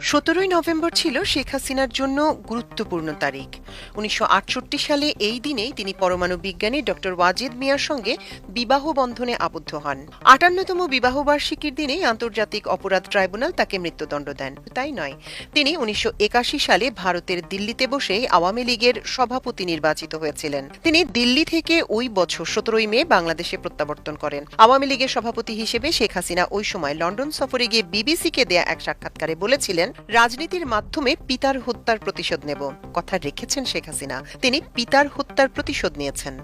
সতেরোই নভেম্বর ছিল শেখ হাসিনার জন্য গুরুত্বপূর্ণ তারিখ। উনিশশো আটষট্টি সালে এই দিনেই তিনি পরমাণু বিজ্ঞানী ডক্টর ওয়াজেদ মিয়ার সঙ্গে বিবাহ বন্ধনে আবদ্ধ হন। আটান্নতম বিবাহ বার্ষিকীর দিনেই আন্তর্জাতিক অপরাধ ট্রাইব্যুনাল তাকে মৃত্যুদণ্ড দেন। তাই নয়, তিনি উনিশশো একাশি সালে ভারতের দিল্লিতে বসে আওয়ামী লীগের সভাপতি নির্বাচিত হয়েছিলেন। তিনি দিল্লি থেকে ওই বছর সতেরোই মে বাংলাদেশে প্রত্যাবর্তন করেন। আওয়ামী লীগের সভাপতি হিসেবে শেখ হাসিনা ওই সময় লন্ডন সফরে গিয়ে বিবিসিকে দেয়া এক সাক্ষাৎকারে বলেছিলেন রাজনীতির মাধ্যমে পিতার হত্যার প্রতিশোধ নেব। কথা রেখেছেন শেখ হাসিনা। তিনি পিতার হত্যার প্রতিশোধ নিয়েছেন।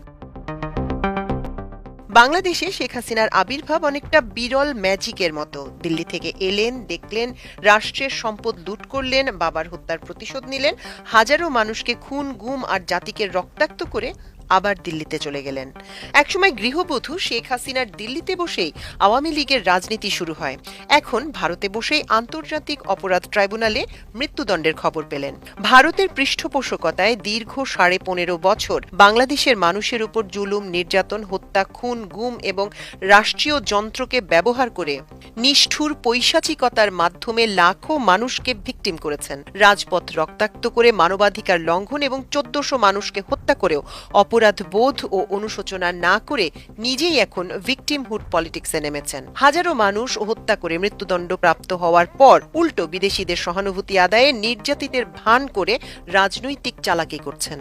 বাংলাদেশে শেখ হাসিনার আবির্ভাব অনেকটা বিরল ম্যাজিকের মতো। দিল্লি থেকে এলেন, দেখলেন, রাষ্ট্রের সম্পদ লুট করলেন, বাবার হত্যার প্রতিশোধ নিলেন, হাজারো মানুষকে খুন, গুম আর জাতিকে রক্তাক্ত করে আবার দিল্লিতে চলে গেলেন। একসময় গৃহবধূ শেখ হাসিনার দিল্লিতে বসেই আওয়ামী লীগের রাজনীতি শুরু হয়। এখন ভারতে বসেই আন্তর্জাতিক অপরাধ ট্রাইব্যুনালে মৃত্যুদণ্ডের খবর পেলেন। ভারতের পৃষ্ঠপোষকতায় দীর্ঘ সাড়ে পনেরো বছর বাংলাদেশের মানুষের উপর জুলুম, নির্যাতন, হত্যা, খুন, গুম এবং রাষ্ট্রীয় যন্ত্রকে ব্যবহার করে নিষ্ঠুর পৈশাচিকতার মাধ্যমে লাখো মানুষকে ভিকটিম করেছেন। রাজপথ রক্তাক্ত করে মানবাধিকার লঙ্ঘন এবং চোদ্দশো মানুষকে হত্যা করেও অপরাধ বোধ ও অনুশোচনা না করে নিজেই এখন ভিকটিমহুড পলিটিক্সে নেমেছেন। হাজারো মানুষ হত্যা করে মৃত্যুদণ্ড প্রাপ্ত হওয়ার পর উল্টো বিদেশিদের সহানুভূতি আদায়ে নির্যাতিতের ভান করে রাজনৈতিক চালাকি করছেন।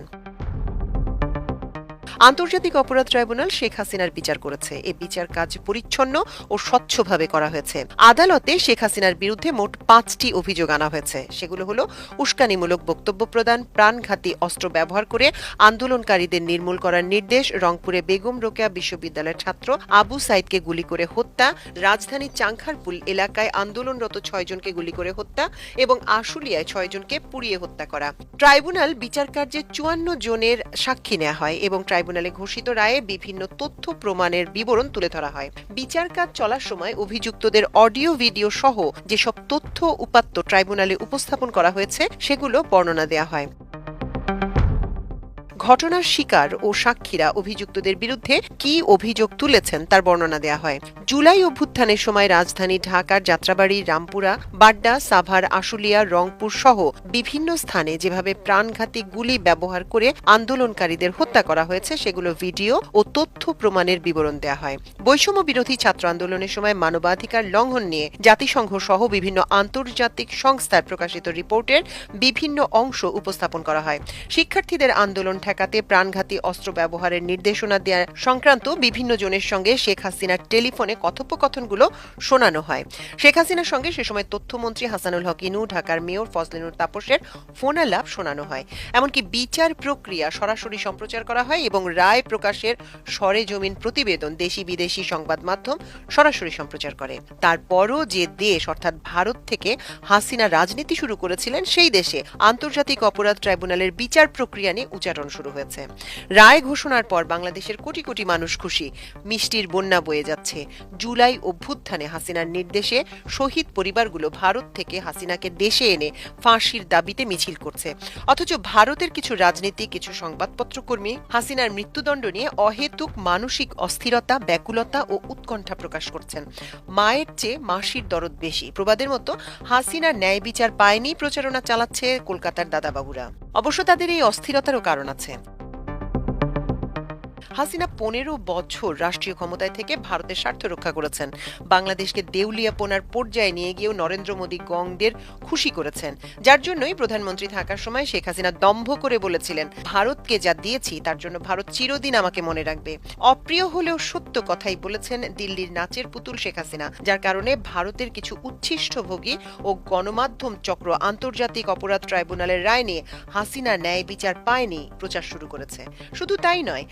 আন্তর্জাতিক অপরাধ ট্রাইব্যুনাল শেখ হাসিনার বিচার করেছে। এ বিচার কাজ পরিচ্ছন্ন ও স্বচ্ছভাবে করা হয়েছে। আদালতে শেখ হাসিনার বিরুদ্ধে মোট পাঁচটি অভিযোগ আনা হয়েছে। সেগুলো হলো উস্কানিমূলক বক্তব্য প্রদান, প্রাণঘাতী অস্ত্র ব্যবহার করে আন্দোলনকারীদের নির্মূল করার নির্দেশ, রংপুরে বেগম রোকেয়া বিশ্ববিদ্যালয়ের ছাত্র আবু সাইদকে গুলি করে হত্যা, রাজধানী চাংখারপুল এলাকায় আন্দোলনরত ছয়জনকে গুলি করে হত্যা এবং আশুলিয়ায় ছয়জনকে পুড়িয়ে হত্যা করা। ট্রাইব্যুনাল বিচার কার্যে চুয়ান্ন জনের সাক্ষী নেওয়া হয় এবং ট্রাইব্যুনালে ঘোষিত রায়ে বিভিন্ন তথ্য প্রমাণের বিবরণ তুলে ধরা হয়। বিচার কাজ চলার সময় অভিযুক্তদের অডিও, ভিডিও সহ যেসব তথ্য উপাত্ত ট্রাইব্যুনালে উপস্থাপন করা হয়েছে, সেগুলো বর্ণনা দেওয়া হয়। ঘটনার শিকার ও সাক্ষীরা অভিযুক্তদের বিরুদ্ধে কি অভিযোগ তুলেছেন তার বর্ণনা দেওয়া হয়। জুলাই অভ্যুত্থানের সময় রাজধানী ঢাকার যাত্রাবাড়ি, রামপুরা, বাড্ডা, সাভার, আশুলিয়া, রংপুর সহ বিভিন্ন স্থানে যেভাবে প্রাণঘাতী গুলি ব্যবহার করে আন্দোলনকারীদের হত্যা করা হয়েছে, সেগুলো ভিডিও ও তথ্য প্রমাণের বিবরণ দেয়া হয়। বৈষম্য বিরোধী ছাত্র আন্দোলনের সময় মানবাধিকার লঙ্ঘন নিয়ে জাতিসংঘ সহ বিভিন্ন আন্তর্জাতিক সংস্থার প্রকাশিত রিপোর্টের বিভিন্ন অংশ উপস্থাপন করা হয়। শিক্ষার্থীদের আন্দোলন ঠেকাতে প্রাণঘাতী অস্ত্র ব্যবহারের নির্দেশনা দেওয়া সংক্রান্ত বিভিন্ন জনের সঙ্গে শেখ হাসিনার টেলিফোনে কথোপকথনগুলো শোনানো হয়। শেখ হাসিনার সঙ্গে সে সময় তথ্যমন্ত্রী হাসানুল হক ইনু, ঢাকার মেয়র ফজলিনুর তাপসের ফোনালাপ শোনানো হয়। এমনকি বিচার প্রক্রিয়া সরাসরি সম্প্রচার করা হয় এবং রায় প্রকাশের সরেজমিন প্রতিবেদন দেশি বিদেশি সংবাদ মাধ্যম সরাসরি সম্প্রচার করে। তারপরও যে দেশ, অর্থাৎ ভারত থেকে হাসিনা রাজনীতি শুরু করেছিলেন, সেই দেশে আন্তর্জাতিক অপরাধ ট্রাইব্যুনালের বিচার প্রক্রিয়া নিয়ে উচ্চারণ শুরু হয়েছে। রায় ঘোষণার পর বাংলাদেশের কোটি কোটি মানুষ খুশি। মিষ্টির বন্যা বয়ে যাচ্ছে। জুলাই অভ্যুত্থানে হাসিনার নির্দেশে শহীদ পরিবারগুলো ভারত থেকে হাসিনাকে দেশে এনে ফাঁসির দাবিতে মিছিল করছে। অথচ ভারতের কিছু রাজনীতি, কিছু সংবাদপত্র কর্মী হাসিনার মৃত্যুদণ্ড নিয়ে অহেতুক মানসিক অস্থিরতা, ব্যাকুলতা ও উৎকণ্ঠা প্রকাশ করছেন। মায়ের চেয়ে মাসির দরদ বেশি। প্রবাদের মতো হাসিনার ন্যায় বিচার পায়নি, প্রচারণা চালাচ্ছে কলকাতার দাদাবাবুরা। অবশ্য তাদের এই অস্থিরতারও কারণ আছে। হাসিনা পনেরো বছর রাষ্ট্রীয় ক্ষমতায় থেকে ভারতের স্বার্থ রক্ষা করেছেন। বাংলাদেশকে দেউলিয়াপনার পর্যায়ে নিয়ে গিয়েও নরেন্দ্র মোদী গংদের খুশি করেছেন। যার জন্যই প্রধানমন্ত্রী থাকার সময় শেখ হাসিনা দম্ভ করে বলেছিলেন, ভারতকে যা দিয়েছি, তার জন্য ভারত চিরদিন আমাকে মনে রাখবে। অপ্রিয় হলেও সত্য কথাই বলেছেন দিল্লির নাচের পুতুল শেখ হাসিনা, যার কারণে ভারতের কিছু উচ্ছিষ্টভোগী ও গণমাধ্যম চক্র আন্তর্জাতিক অপরাধ ট্রাইব্যুনালের রায় নিয়ে হাসিনা ন্যায় বিচার পায়নি প্রচার শুরু করেছে। শুধু তাই নয়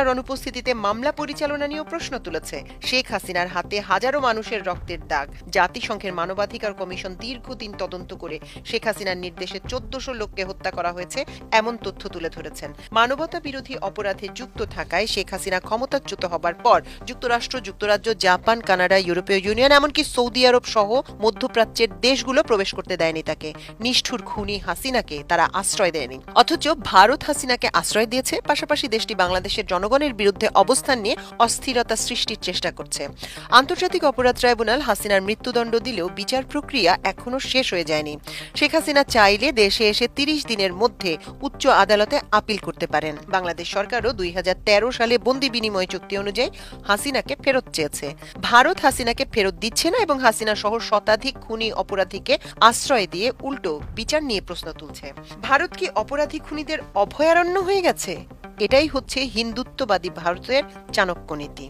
হাসিনার অনুপস্থিতিতে মামলা পরিচালনা নিয়েও প্রশ্ন তুলেছে। শেখ হাসিনার হাতে হাজারো মানুষের রক্তের দাগ। জাতিসংঘের মানবাধিকার কমিশন দীর্ঘদিন তদন্ত করে শেখ হাসিনার নির্দেশে চোদ্দশো লোককে হত্যা করা হয়েছে, এমন তথ্য তুলে ধরেছেন। মানবতা বিরোধী অপরাধে যুক্ত থাকায় শেখ হাসিনা ক্ষমতাচ্যুত হবার পর যুক্তরাষ্ট্র, যুক্তরাজ্য, জাপান, কানাডা, ইউরোপীয় ইউনিয়ন, এমনকি সৌদি আরব সহ মধ্যপ্রাচ্যের দেশগুলো প্রবেশ করতে দেয়নি তাকে। নিষ্ঠুর খুনি হাসিনাকে তারা আশ্রয় দেয়নি। অথচ ভারত হাসিনাকে আশ্রয় দিয়েছে, পাশাপাশি দেশটি বাংলাদেশের জনগণ জনগণের বিরুদ্ধে অবস্থান নিয়ে অস্থিরতা সৃষ্টির চেষ্টা করছে। আন্তর্জাতিক অপরাধ ট্রাইব্যুনাল হাসিনার মৃত্যুদণ্ড দিলেও বিচার প্রক্রিয়া এখনও শেষ হয়ে যায়নি। শেখ হাসিনা চাইলে দেশে এসে তিরিশ দিনের মধ্যে উচ্চ আদালতে আপিল করতে পারেন। বাংলাদেশ সরকারও দুই সালে বন্দি বিনিময় চুক্তি অনুযায়ী হাসিনাকে ফেরত চেয়েছে। ভারত হাসিনাকে ফেরত দিচ্ছে না এবং হাসিনা সহ শতাধিক খুনি অপরাধীকে আশ্রয় দিয়ে উল্টো বিচার নিয়ে প্রশ্ন তুলছে। ভারত কি অপরাধী খুনিদের অভয়ারণ্য হয়ে গেছে? এটাই হচ্ছে হিন্দুত্ববাদী ভারতের চাণক্য নীতি।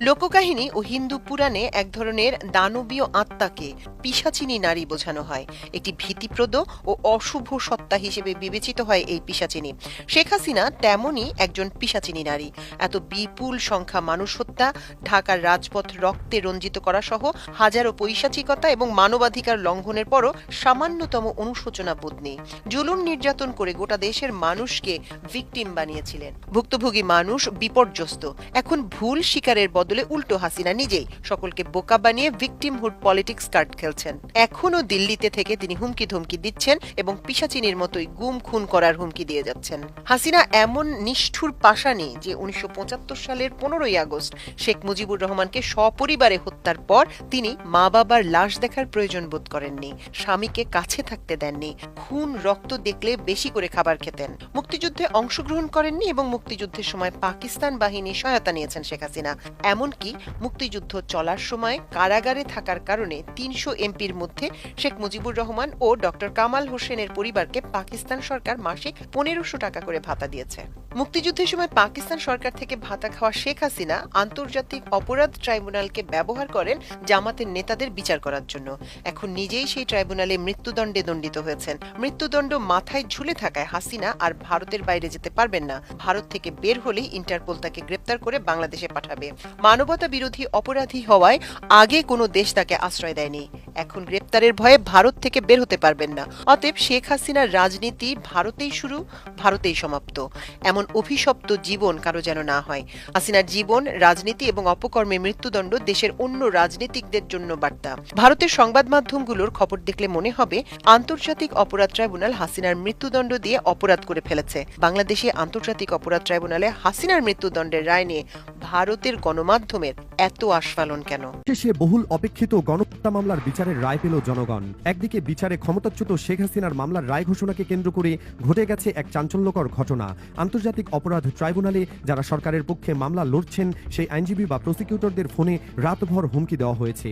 লোককাহিনী ও হিন্দু পুরাণে এক ধরনের দানবীয় আত্মাকে পিসাচিনী নারী বোঝানো হয়। একটি ভীতিপ্রদ ও অশুভ সত্তা হিসেবে বিবেচিত হয় এই পিসাচিনী শেখ হাসিনা তেমনই একজন পিসাচিনী নারী। এত বিপুল সংখ্যা মানুষ হত্যা, ঢাকার রাজপথ রক্তে রঞ্জিত করা সহ হাজারো পৈশাচিকতা এবং মানবাধিকার লঙ্ঘনের পরও সামান্যতম অনুশোচনা বোধ নেই। জুলুম নির্যাতন করে গোটা দেশের মানুষকে ভিকটিম বানিয়েছিলেন। ভুক্তভোগী মানুষ বিপর্যস্ত। এখন ভুল শিকারের বদলে উল্টো হাসিনা নিজেই। সকলকে বোকা বানিয়ে ভিকটিমহুড পলিটিক্স কার্ড খেলছেন। এখনও দিল্লিতে থেকে তিনি হুমকি ধমকি দিচ্ছেন এবং পিসাচিনীর মতোই গুম, খুন করার হুমকি দিয়ে যাচ্ছেন। হাসিনা এমন নিষ্ঠুর পাশানি যে উনিশশো সালের পনেরোই আগস্ট শেখ মুজিবুর রহমানকে সপরিবারে হত্যার পর তিনি মা বাবার লাশ দেখার প্রয়োজন বোধ করেননি। স্বামীকে কাছে থাকতে দেননি। খুন, রক্ত দেখলে বেশি করে খাবার খেতেন। মুক্তিযুদ্ধে অংশগ্রহণ করেননি এবং মুক্তিযুদ্ধের সময় পাকিস্তান বাহিনী সহায়তা নিয়েছেন শেখ হাসিনা। এমনকি মুক্তিযুদ্ধ চলার সময় কারাগারে থাকার কারণে তিনশো এমপির মধ্যে শেখ মুজিবুর রহমান ও ডক্টর কামাল হোসেনের পরিবারকে পাকিস্তান সরকার মাসিক পনেরোশো টাকা করে ভাতা দিয়েছে। মুক্তিযুদ্ধের সময় পাকিস্তান সরকার থেকে ভাতা খাওয়া শেখ হাসিনা আন্তর্জাতিক অপরাধ ট্রাইব্যুনালকে ব্যবহার করেন জামাতের নেতাদের বিচার করার জন্য। এখন নিজেই সেই ট্রাইব্যুনালে মৃত্যুদণ্ডে দণ্ডিত হয়েছেন। মৃত্যুদণ্ড মাথায় ঝুলে থাকায় হাসিনা আর ভারতের বাইরে যেতে পারবেন না। ভারত থেকে বের হলেই ইন্টারপোল তাকে গ্রেপ্তার করে বাংলাদেশে পাঠাবে। মানবতা বিরোধী অপরাধী হওয়ায় আগে কোনো দেশ তাকে আশ্রয় দেয়নি। এখন গ্রেপ্তারের ভয়ে ভারত থেকে বের হতে পারবেন না। অতএব শেখ হাসিনার রাজনীতি ভারতেই শুরু, ভারতেই সমাপ্ত। এমন অভিশপ্ত জীবন কারও যেন না হয়। হাসিনার জীবন, রাজনীতি এবং অপকর্মে মৃত্যুদণ্ড দেশের অন্য রাজনীতিকদের জন্য বার্তা। ভারতের সংবাদ মাধ্যমগুলোর খবর দেখলে মনে হবে, আন্তর্জাতিক অপরাধ ট্রাইব্যুনাল হাসিনার মৃত্যুদণ্ড দিয়ে অপরাধ করে ফেলেছে। বাংলাদেশে আন্তর্জাতিক অপরাধ ট্রাইব্যুনালে হাসিনার মৃত্যুদণ্ডের রায় নিয়ে ভারতের গণমাধ্যমের এত আস্ফালন কেন? শেষে বহুল অপেক্ষিত গণহত্যা মামলার বিচারের রায় পেল জনগণ। একদিকে বিচারে ক্ষমতাচ্যুত শেখ হাসিনার মামলার রায় ঘোষণাকে কেন্দ্র করে ঘটে গেছে এক চাঞ্চল্যকর ঘটনা। আন্তর্জাতিক অপরাধ ট্রাইব্যুনালে যারা সরকারের পক্ষে মামলা লড়ছেন সেই আইনজীবী বা প্রসিকিউটরদের ফোনে রাতভর হুমকি দেওয়া হয়েছে।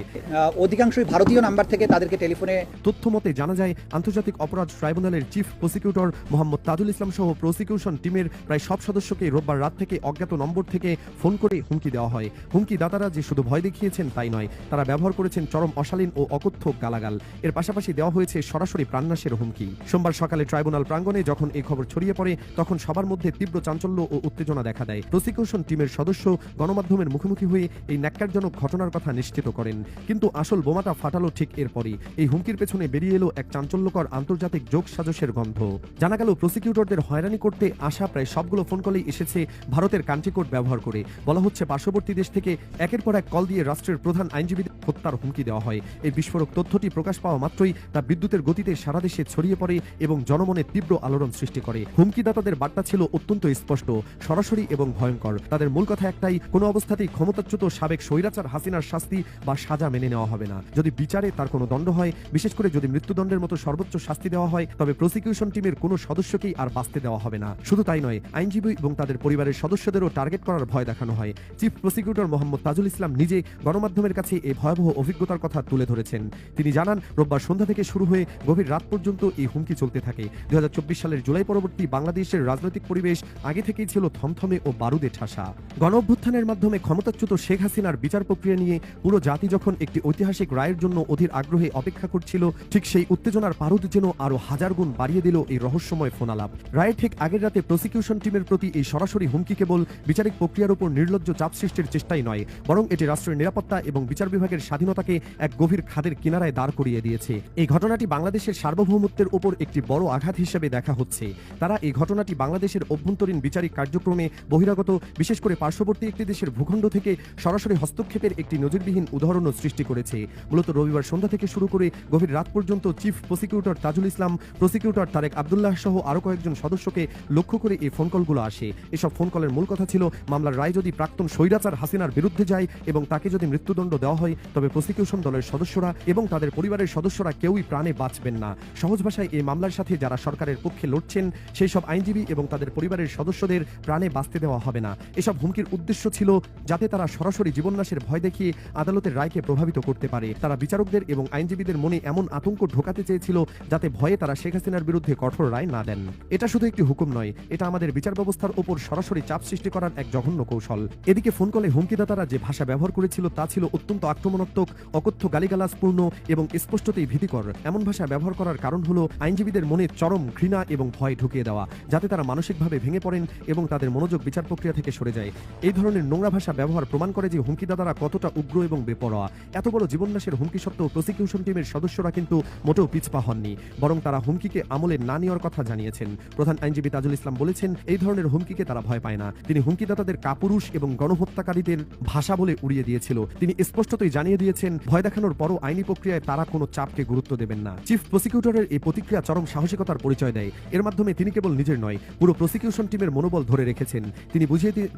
অধিকাংশই ভারতীয় নাম্বার থেকে তাদেরকে টেলিফোনে তথ্য মতে জানা যায় আন্তর্জাতিক অপরাধ ট্রাইব্যুনালের চিফ প্রসিকিউটর মোহাম্মদ তাজুল ইসলাম সহ প্রসিকিউশন টিমের প্রায় সব সদস্যকে রোববার রাত থেকে অজ্ঞাত নম্বর থেকে ফোন করে হুমকি দেওয়া হয়। হুমকি দাতারা যে শুধু ভয় দেখিয়েছেন তাই নয় তারা ব্যবহার করেছেন চরম অশালীন ও অকথ্য গালাগাল। এর পাশাপাশি দেওয়া হয়েছে সরাসরি প্রাণনাশের হুমকি। সোমবার সকালে ট্রাইব্যুনাল প্রাঙ্গণে যখন এই খবর ছড়িয়ে পড়ে, তখন সবার মধ্যে তীব্র চাঞ্চল্য ও উত্তেজনা দেখা দেয়। প্রসিকিউশন টিমের সদস্য গণমাধ্যমের মুখোমুখি হয়ে এই ন্যাক্কারজনক ঘটনার কথা নিশ্চিত করেন। কিন্তু আসল বোমাটা ফাটালো ঠিক এরপরই। এই হুমকির পেছনে বেরিয়ে এলো এক চাঞ্চল্যকর আন্তর্জাতিক যোগ সাজসের গন্ধ। জানা গেল, প্রসিকিউটরদের হয়রানি করতে আসা প্রায় সবগুলো ফোন কলেই এসেছে ভারতের কান্ট্রি কোড ব্যবহার করে। বলা হচ্ছে, পার্শ্ববর্তী দেশ থেকে একের পর এক কল দিয়ে রাষ্ট্রের প্রধান আইনজীবীদের হত্যার হুমকি দেওয়া হয়। এই বিস্ফোরক তথ্যটি প্রকাশ পাওয়া মাত্রই তা বিদ্যুতের গতিতে সারা দেশে ছড়িয়ে পড়ে এবং জনমনে তীব্র আলোড়ন সৃষ্টি করে। হুমকিদাতাদের বার্তা ছিল অত্যন্ত স্পষ্ট, সরাসরি এবং ভয়ঙ্কর। তাদের মূল কথা একটাই, কোনো অবস্থাতেই ক্ষমতাচ্যুত সাবেক স্বৈরাচার হাসিনার শাস্তি বা সাজা মেনে নেওয়া হবে না। যদি বিচারে তার কোনো দণ্ড হয়, বিশেষ করে যদি মৃত্যুদণ্ডের মতো সর্বোচ্চ শাস্তি দেওয়া হয়, তবে প্রসিকিউশন টিমের কোনো সদস্যকেই আর বাঁচতে দেওয়া হবে না। শুধু তাই নয়, আইনজীবী এবং তাদের পরিবারের সদস্যদেরও টার্গেট করার ভয় দেখানো হয়। চিফ প্রসিকিউটর মোহাম্মদ তাজুল ইসলাম নিজে গণমাধ্যমের কাছে এই ভয়াবহ অভিজ্ঞতার কথা তুলে ধরেছেন। তিনি জানান, রোববার সন্ধ্যা থেকে শুরু হয়ে গভীর রাত পর্যন্ত এই হুমকি চলতে থাকে। দু হাজার চব্বিশ সালের জুলাই পরবর্তী বাংলাদেশের রাজনৈতিক পরিবেশ আগে থেকেই ছিল থমথমে ও বারুদে ঠাসা। গণ অভ্যুত্থানের মাধ্যমে ক্ষমতাচ্যুত শেখ হাসিনার বিচার প্রক্রিয়া নিয়ে পুরো জাতি যখন একটি ঐতিহাসিক রায়ের জন্য অধীর আগ্রহে অপেক্ষা করছিল, ঠিক সেই উত্তেজনার পারদ যেন আরও হাজার গুণ বাড়িয়ে দিল এই রহস্যময় ফোনালাপ। রায়ের ঠিক আগের রাতে প্রসিকিউশন টিমের প্রতি এই সরাসরি হুমকি কেবল বিচারিক প্রক্রিয়ার উপর নির্লজ্জ চাপ সৃষ্টির চেষ্টাই নয়, বরং এটি রাষ্ট্রের নিরাপত্তা এবং বিচার বিভাগের স্বাধীনতাকে এক গভীর খাদের কিনারায় দাঁড় করিয়ে দিয়েছে। এই ঘটনাটি বাংলাদেশের সার্বভৌমত্বের উপর একটি বড় আঘাত হিসেবে দেখা হচ্ছে। তারা এই ঘটনাটি বাংলাদেশের অভ্যন্তরীণ বিচারিক কার্যক্রমে বহিরাগত, বিশেষ করে পার্শ্ববর্তী একটি দেশের ভূখণ্ড থেকে সরাসরি হস্তক্ষেপের একটি নজিরবিহীন উদাহরণও সৃষ্টি করেছে। মূলত রবিবার সন্ধ্যা থেকে শুরু করে গভীর রাত পর্যন্ত chief prosecutor Tajul Islam, prosecutor Tarek Abdullah সহ আরও কয়েকজন সদস্যকে লক্ষ্য করে এই ফোন কলগুলো আসে। এসব ফোন কলের মূল কথা ছিল, মামলার রায় যদি প্রাক্তন স্বৈরাচার হাসিনার বিরুদ্ধে যায় এবং তাকে যদি মৃত্যুদণ্ড দেওয়া হয়, তবে প্রসিকিউশন দলের সদস্যরা এবং তাদের পরিবারের সদস্যরা কেউই প্রাণে বাঁচবেন না। সহজ ভাষায় এই মামলার সাথে যারা সরকারের পক্ষে লড়ছেন সেই সব আইনজীবী এবং তাদের পরিবারের সদস্যদের প্রাণে বাঁচতে দেওয়া হবে না। এসব হুমকির উদ্দেশ্য ছিল যাতে তারা সরাসরি জীবননাশের ভয় দেখিয়ে আদালতের রায়কে প্রভাবিত করতে পারে। তারা বিচারকদের এবং আইনজীবীদের মনে এমন আতঙ্ক ঢোকাতে চেয়েছিল যাতে ভয়ে তারা শেখ হাসিনার বিরুদ্ধে কঠোর রায় না দেন। এটা শুধু একটি হুকুম নয়, এটা আমাদের বিচার ব্যবস্থার ওপর সরাসরি চাপ সৃষ্টি করার এক জঘন্য কৌশল। এদিকে ফোন কলে হুমকিদাতারা যে ভাষা ব্যবহার করেছিল তা ছিল অত্যন্ত আক্রমণাত্মক, অকথ্য গালিগালাজপূর্ণ এবং স্পষ্টতই ভীতিকর। এমন ভাষা ব্যবহার করার কারণ হলো আইনজীবীদের মনে চরম ঘৃণা এবং ভয় ঢুকিয়ে দেওয়া, যাতে তারা মানসিকভাবে ভেঙে পড়েন এবং তাদের মনোযোগ বিচার প্রক্রিয়া থেকে সরে যায়। এই ধরনের নোংরা ভাষা ব্যবহার প্রমাণ করে যে হুমকিদাতারা কতটা উগ্র এবং বেপরোয়া। এত বড় জীবননাশের হুমকি সত্ত্বেও প্রসিকিউশন টিমের সদস্যরা কিন্তু মোটেও পিছপা হননি, বরং তারা হুমকিকে আমলে না নেওয়ার কথা জানিয়েছেন। প্রধান আইনজীবী তাজুল ইসলাম বলেছেন, এই ধরনের হুমকিকে তারা ভয় পায় না। তিনি হুমকিদাতাদের কাপুরুষ এবং গণহত্যাকারীদের ভাষা বলে উড়িয়ে দিয়েছিল। তিনি স্পষ্টতই জানিয়ে দিয়েছেন, ভয় দেখানোর পরও আইনি প্রক্রিয়ায় তারা কোনো চাপকে গুরুত্ব দেবেন না। চিফ প্রসিকিউটরের এই প্রতিক্রিয়া চরম সাহসিকতার পরিচয় দেয়। এর মাধ্যমে তিনি কেবল নিজের নয়, পুরো প্রসিকিউশন টিমের মনোবল ধরে রেখেছেন। তিনি বুঝিয়ে দিয়ে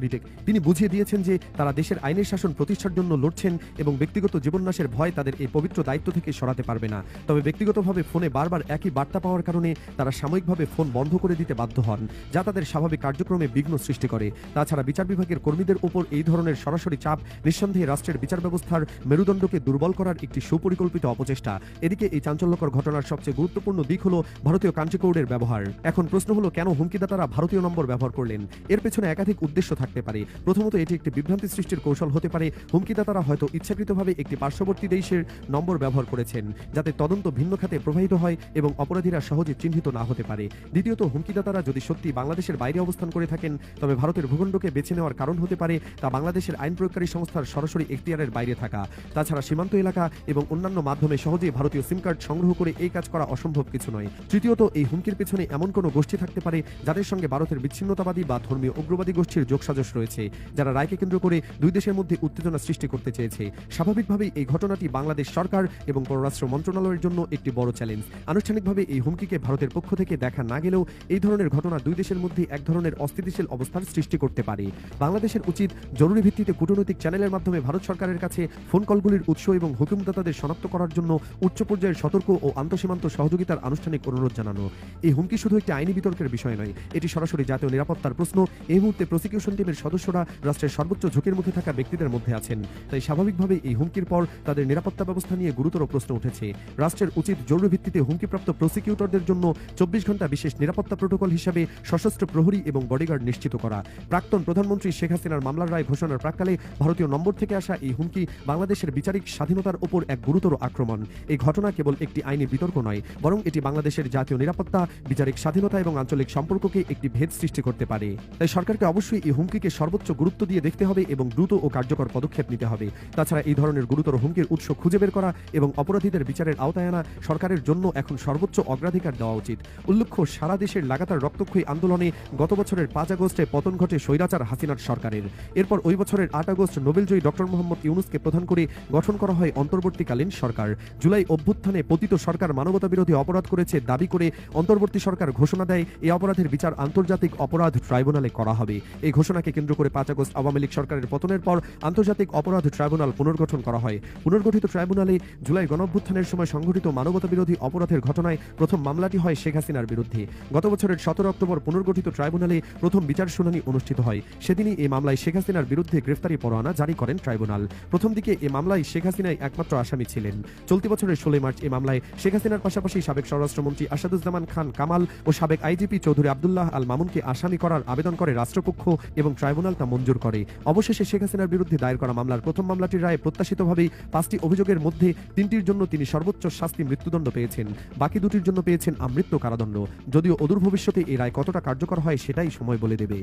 তিনি বুঝিয়ে দিয়েছেন যে তারা দেশের আইনের শাসন প্রতিষ্ঠার জন্য লড়ছেন এবং ব্যক্তিগত জীবননাশের ভয় তাদের এই পবিত্র দায়িত্ব থেকে সরাতে পারবে না। তবে ব্যক্তিগতভাবে ফোনে বারবার একই বার্তা পাওয়ার কারণে তারা সাময়িকভাবে ফোন বন্ধ করে দিতে বাধ্য হন, যা তাদের স্বাভাবিক কার্যক্রমে বিঘ্ন সৃষ্টি করে। তাছাড়া বিচার বিভাগের কর্মীদের উপর এই ধরনের সরাসরি চাপ নিঃসন্দেহে রাষ্ট্রের বিচার ব্যবস্থার মেরুদণ্ডকে দুর্বল করার একটি সুপরিকল্পিত অপচেষ্টা। এদিকে এই চাঞ্চল্যকর ঘটনার সবচেয়ে গুরুত্বপূর্ণ দিক হলো ভারতীয় কান্ট্রি কোডের ব্যবহার। এখন প্রশ্ন হলো, কেন হুমকিদাতারা ভারতীয় নম্বর ব্যবহার করলেন? এর পেছনে একাধিক উদ্দেশ্য থাকতে পারে। প্রথমত, এটি একটি বিভ্রান্তি সৃষ্টির কৌশল হতে পারে। হুমকিদাতারা হয়তো ইচ্ছাকৃতভাবে একটি পার্শ্ববর্তী দেশের নম্বর ব্যবহার করেছেন, যাতে তদন্ত ভিন্ন খাতে প্রবাহিত হয় এবং অপরাধীরা সহজে চিহ্নিত না হতে পারে। দ্বিতীয়ত, হুমকিদাতারা যদি সত্যি বাংলাদেশের বাইরে অবস্থান করে থাকেন, তবে ভারতের ভূখণ্ডকে বেছে নেওয়ার কারণ হতে পারে তা বাংলাদেশের আইন প্রয়োগকারী সংস্থার সরাসরি এখতিয়ারের বাইরে থাকা। তাছাড়া সীমান্ত এলাকা এবং অন্যান্য মাধ্যমে সহজেই ভারতীয় সিম কার্ড সংগ্রহ করে এই কাজ করা অসম্ভব কিছু নয়। তৃতীয়ত, এই হুমকির পেছনে এমন কোনো গোষ্ঠী থাকতে পারে যাদের সঙ্গে ভারতের বিচ্ছিন্নতাবাদী বা ধর্মীয় উগ্রবাদী গোষ্ঠীর যোগসাজশ রয়েছে, যারা রায়কে কেন্দ্র করে দুই দেশের মধ্যে উত্তেজনা সৃষ্টি করতে চেয়েছে। স্বাভাবিকভাবেই এই ঘটনাটি বাংলাদেশ সরকার এবং পররাষ্ট্র মন্ত্রণালয়ের জন্য একটি বড় চ্যালেঞ্জ। আনুষ্ঠানিকভাবে এই হুমকিকে ভারতের পক্ষ থেকে দেখা না গেলেও এই ধরনের ঘটনা দুই দেশের মধ্যে এক ধরনের অস্থিতিশীল অবস্থার সৃষ্টি করতে পারে। বাংলাদেশের উচিত জরুরি ভিত্তিতে কূটনৈতিক চ্যানেলের মাধ্যমে ভারত সরকারের কাছে ফোন কলগুলির উৎস এবং হুকুমদাতাদের শনাক্ত করার জন্য উচ্চ পর্যায়ের সতর্ক ও আন্তঃসীমান্ত সহযোগিতার আনুষ্ঠানিক অনুরোধ জানানো। এই হুমকি শুধু একটি আইনি বিতর্কের বিষয় নয়, এটি সরাসরি জাতীয় নিরাপত্তার প্রশ্ন। এই মুহূর্তে প্রসিকিউশন টিমের সদস্যরা রাষ্ট্রের সর্বোচ্চ ঝুঁকির মুখে থাকা ব্যক্তিদের মধ্যে আছেন। তাই স্বাভাবিকভাবে এই হুমকির পর তাদের নিরাপত্তা ব্যবস্থা নিয়ে গুরুতর প্রশ্ন উঠেছে। রাষ্ট্রের উচিত জরুরি ভিত্তিতে হুমকিপ্রাপ্ত প্রসিকিউটরদের জন্য চব্বিশ ঘণ্টা বিশেষ নিরাপত্তা প্রোটোকল হিসাবে সশস্ত্র প্রহরী এবং বডিগার্ড নিশ্চিত করা। প্রাক্তন প্রধানমন্ত্রী শেখ হাসিনার মামলার রায় ঘোষণার প্রাককালে ভারতীয় নম্বর থেকে আসা এই হুমকি বাংলাদেশের বিচারিক স্বাধীনতার উপর এক গুরুতর আক্রমণ। এই ঘটনা কেবল একটি আইনি বিতর্ক নয়, বরং এটি বাংলাদেশের জাতীয় নিরাপত্তা, বিচারিক স্বাধীনতা এবং আঞ্চলিক সম্পর্ককে একটি ভেদ সৃষ্টি করতে পারে। তাই সরকারকে অবশ্যই এই হুমকিকে সর্বোচ্চ গুরুত্ব দিয়ে দেখতে হবে এবং দ্রুত ও কার্যকর পদক্ষেপ নিতে হবে। তাছাড়া এই ধরনের গুরুতর হুমকির উৎস খুঁজে বের করা এবং অপরাধীদের বিচারের আওতায় আনা সরকারের জন্য এখন সর্বোচ্চ অগ্রাধিকার দেওয়া উচিত। উল্লেখ্য, সারা দেশের লাগাতার রক্তক্ষয়ী আন্দোলনে গত বছরের পাঁচ আগস্টে পতন ঘটে স্বৈরাচার হাসিনার সরকারের। এরপর ওই বছরের আট আগস্ট নোবেলজয়ী ডক্টর মোহাম্মদ ইউনুসকে প্রধান করে গঠন করা হয় অন্তর্বর্তীকালীন সরকার। জুলাই অভ্যুত্থানে পতিত সরকার মানবতা বিরোধী অপরাধ করেছে, দাবি করে অন্তর্বর্তী সরকার ঘোষণা দেয়, এই অপরাধের বিচার আন্তর্জাতিক অপরাধ ট্রাইব্যুনালে করা হবে। এই ঘোষণাকে কেন্দ্র করে পাঁচ আগস্ট আওয়ামী লীগ সরকারের পতনের পর আন্তর্জাতিক অপরাধ ট্রাইব্যুনাল পুনর্গঠন করা হয়। পুনর্গঠিত ট্রাইব্যুনালে জুলাই গণঅভ্যুত্থানের সময় সংঘটিত মানবতা বিরোধী অপরাধের ঘটনায় প্রথম মামলাটি হয় শেখ হাসিনার বিরুদ্ধে। গত বছরের সতেরো অক্টোবর পুনর্গঠিত ট্রাইব্যুনালে প্রথম বিচার শুনানি অনুষ্ঠিত হয়। সেদিনই এই মামলায় শেখ হাসিনার বিরুদ্ধে গ্রেফতারি পরোয়ানা জারি করেন ট্রাইব্যুনাল। প্রথম দিকে এই মামলায় শেখ হাসিনাই একমাত্র আসামি ছিলেন। চলতি বছরের ষোলোই মার্চ এই মামলায় শেখ হাসিনার পাশাপাশি সাবেক স্বরাষ্ট্রমন্ত্রী আসাদুজ্জামান খান, কামাল ও সাবেক আইজিপি চৌধুরী আবদুল্লাহ আল মামুনকে আসামি করার আবেদন করে রাষ্ট্রপক্ষ এবং ট্রাইব্যুনাল তা মঞ্জুর করে। অবশেষে শেখ হাসিনার বিরুদ্ধে দায়ের করা মামলার প্রথম মামলাটির রায়ে প্রত্যাশিতভাবেই পাঁচটি অভিযোগের মধ্যে তিনটির জন্য তিনি সর্বোচ্চ শাস্তি মৃত্যুদণ্ড পেয়েছেন। বাকি দুটির জন্য পেয়েছেন আমৃত্যু কারাদণ্ড। যদিও অদূর ভবিষ্যতে এই রায় কতটা কার্যকর হয় সেটাই সময় বলে দেবে।